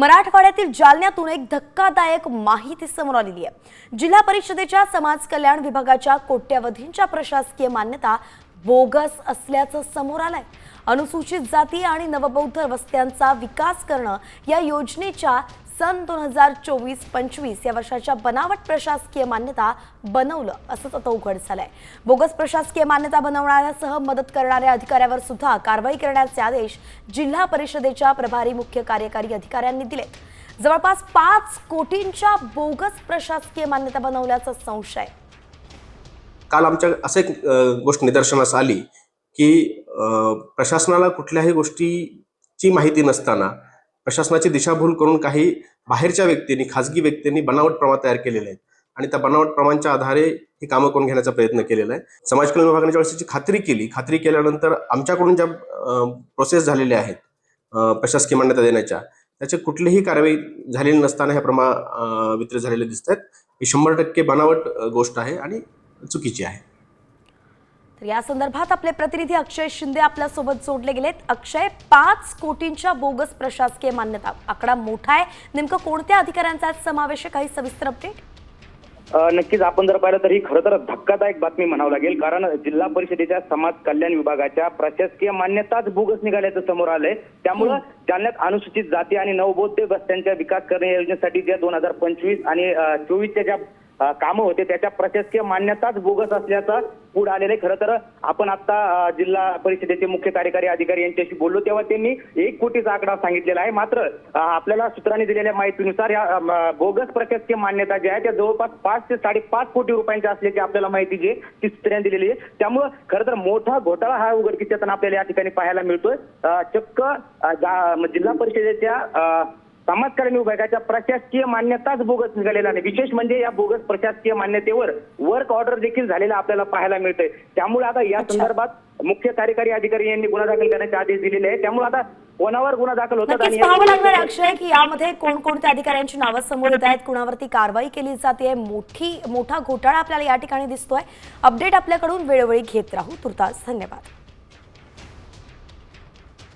मराठवाड्यातील जालन्यातून एक धक्कादायक माहिती समोर आलेली आहे. जिल्हा परिषदेच्या समाज कल्याण विभागाच्या कोट्यवधींच्या प्रशासकीय मान्यता बोगस असल्याचं समोर आलंय. अनुसूचित जाती आणि नवबौद्ध वस्त्यांचा विकास करणं या योजनेच्या सन दोन हजार चोवीस पंचवीस या वर्षाच्या बनावट प्रशासकीय मान्यता बनवलं असंच आता उघड झालंय. बोगस प्रशासकीय मान्यता बनवणाऱ्यासह मदत करणाऱ्या अधिकाऱ्यावर सुद्धा कारवाई करण्याचे आदेश जिल्हा परिषदेच्या प्रभारी मुख्य कार्यकारी अधिकाऱ्यांनी दिलेत. जवळपास पाच कोटींच्या बोगस प्रशासकीय मान्यता बनवल्याचा संशय. काल आमच्या असं एक गोष्ट निदर्शनास आली की प्रशासनाला कुठल्याही गोष्टीची माहिती नसताना प्रशासनाची दिशाभूल करून काही बाहेरच्या व्यक्तींनी खाजगी व्यक्तींनी बनावट प्रमाण तयार केलेले आहेत. आणि त्या बनावट प्रमाणच्या आधारे ही कामं करून घेण्याचा प्रयत्न केलेला आहे. समाज कल्याण विभागाने ज्यावेळेस त्याची खात्री केली खात्री केल्यानंतर आमच्याकडून ज्या प्रोसेस झालेल्या आहेत प्रशासकीय मान्यता देण्याच्या त्याची कुठलीही कारवाई झालेली नसताना ह्या प्रमा वितरित झालेले दिसत आहेत. ही शंभर टक्के बनावट गोष्ट आहे आणि चुकीची आहे. तर या संदर्भात आपले प्रतिनिधी अक्षय शिंदे आपल्यासोबत जोडले गेलेत. अक्षय पाच कोटींच्या बोगस प्रशासकीय मान्यता. आकडा मोठा आहे. नेमकं कोणत्या अधिकाऱ्यांचा समावेश आहे? काही सविस्तर अपडेट नक्कीच. आपण जर पाहिलं तर ही खरं तर धक्कादायक बातमी म्हणावं लागेल. कारण जिल्हा परिषदेच्या समाज कल्याण विभागाच्या प्रशासकीय मान्यताच बोगस निघाल्याचं समोर आलंय. त्यामुळं जालन्यात अनुसूचित जाती आणि नवबौद्ध वस्त्यांच्या विकास करणे योजनेसाठी ज्या दोन हजार पंचवीस आणि चोवीसच्या ज्या कामं होते. त्याच्या प्रशासकीय मान्यताच बोगस असल्याचा पुढे आलेलं आहे. खरं तर आपण आता जिल्हा परिषदेचे मुख्य कार्यकारी अधिकारी यांच्याशी बोललो तेव्हा त्यांनी एक कोटीचा आकडा सांगितलेला आहे. मात्र आपल्याला सूत्रांनी दिलेल्या माहितीनुसार या बोगस प्रशासकीय मान्यता ज्या आहे त्या जवळपास पाच ते साडेपाच कोटी रुपयांच्या असल्याची आपल्याला माहिती जी ती सूत्रांनी दिलेली आहे. त्यामुळं खरं तर मोठा घोटाळा हा उघडकीच्या आपल्याला या ठिकाणी पाहायला मिळतोय. चक्क जिल्हा परिषदेच्या अ, समाज कल्याण विभागाच्या प्रशासकीय मान्यताच बोगस निघालेला नाही. विशेष म्हणजे या बोगस प्रशासकीय मान्यतेवर वर्क ऑर्डर देखील झालेला आपल्याला पाहायला मिळतंय. त्यामुळे आता या. संदर्भात मुख्य कार्यकारी अधिकारी यांनी गुन्हा दाखल करण्याचे आदेश दिलेले आहे त्यामुळे आता कोणावर गुन्हा दाखल होतात नक्कीच पाहावं लागणार अक्षय की यामध्ये कोणकोणत्या अधिकाऱ्यांची नावं समोर येत आहेत कुणावरती कारवाई केली जाते मोठी मोठा घोटाळा आपल्याला या ठिकाणी दिसतोय. अपडेट आपल्याकडून वेळोवेळी घेत राहू. तुर्तास धन्यवाद.